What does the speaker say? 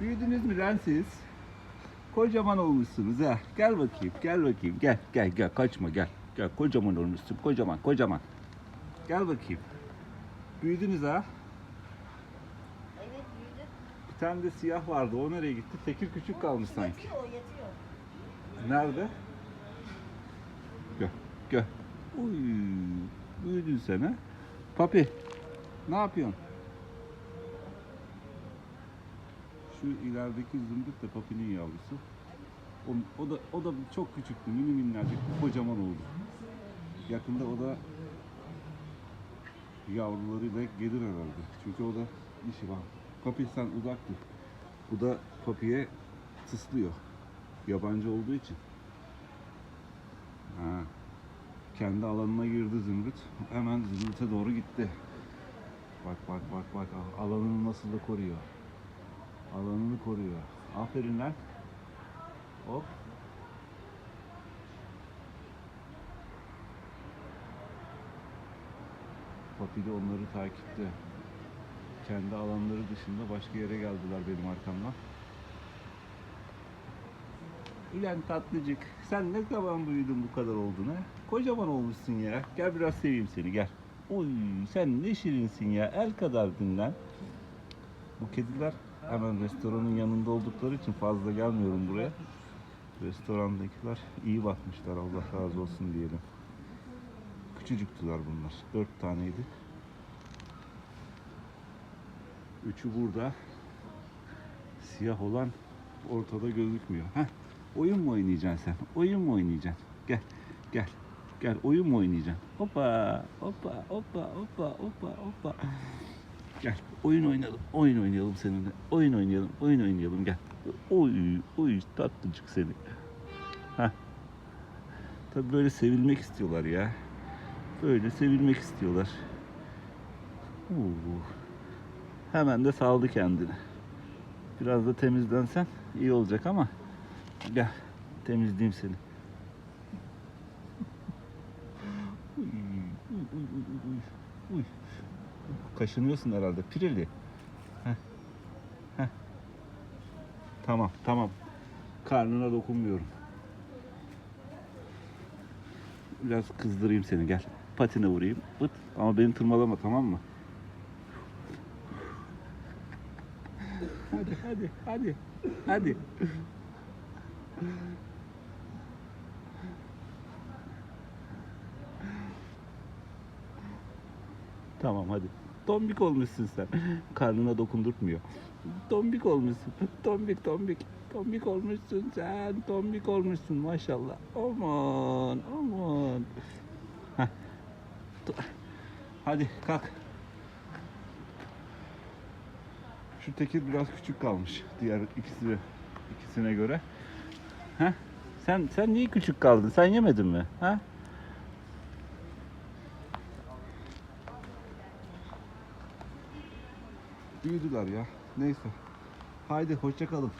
Büyüdünüz mü lan siz? Kocaman olmuşsunuz ha. Gel bakayım, gel bakayım. Gel, gel, gel. Kaçma gel. Gel, kocaman olmuşsun. Kocaman, kocaman. Gel bakayım. Büyüdünüz ha. Evet büyüdü. Bir tane de siyah vardı. O nereye gitti? Tekir küçük kalmış sanki. Yatıyor yatıyor. Nerede? Gel, gel. Uy, büyüdün sen ha. Papi, ne yapıyorsun? Şu ilerideki zımbırt da Papi'nin yavrusu. O, o da o da çok küçüktü, mini minnacık, kocaman oldu. Yakında o da yavrularıyla gelir herhalde. Çünkü o da işi var. Papi sen uzak dur. Bu da Papi'ye tıslıyor. Yabancı olduğu için. Ha. Kendi alanına girdi Zümrüt. Hemen Zümrüt'e doğru gitti. Bak bak bak bak alanını nasıl da koruyor. Alanını koruyor. Aferin lan. Hop. Papi de onları takipte. Kendi alanları dışında başka yere geldiler benim arkamdan. Ulan tatlıcık. Sen ne zaman büyüdün bu kadar oldun ha? Kocaman olmuşsun ya. Gel biraz seveyim seni gel. Oy sen ne şirinsin ya. El kadardın lan. Bu kediler hemen restoranın yanında oldukları için fazla gelmiyorum buraya. Restorandakiler iyi bakmışlar Allah razı olsun diyelim. Küçücüktüler bunlar. Dört taneydi. Üçü burada. Siyah olan ortada gözükmüyor. Heh. Oyun mu oynayacaksın sen? Oyun mu oynayacaksın? Gel, gel, gel. Oyun mu oynayacaksın? Hoppa, hoppa, hoppa, hoppa, hoppa, hoppa. Gel, oyun oynayalım, oyun oynayalım seninle. Oyun oynayalım, oyun oynayalım. Gel. Oy, oy, tatlıcık seni. Heh. Tabii böyle sevilmek istiyorlar ya. Böyle sevilmek istiyorlar. Oo. Hemen de saldı kendini. Biraz da temizlensen iyi olacak ama gel temizleyeyim seni. Uy, uy, uy, uy, uy. Kaşınıyorsun herhalde pireli. Heh. Heh. Tamam tamam. Karnına dokunmuyorum. Biraz kızdırayım seni gel. Patine vurayım. Bıt. Ama beni tırmalama tamam mı? Hadi hadi hadi. Hadi. Tamam hadi. Tombik olmuşsun sen. Karnına dokundurtmuyor. Tombik olmuşsun. Tombik tombik. Tombik olmuşsun sen. Tombik olmuşsun maşallah. Aman aman. Heh. Hadi kalk. Şu tekir biraz küçük kalmış diğer ikisi ikisine göre. Ha? Sen sen niye küçük kaldın? Sen yemedin mi? Ha? Büyüdüler ya. Neyse. Haydi hoşça kalın.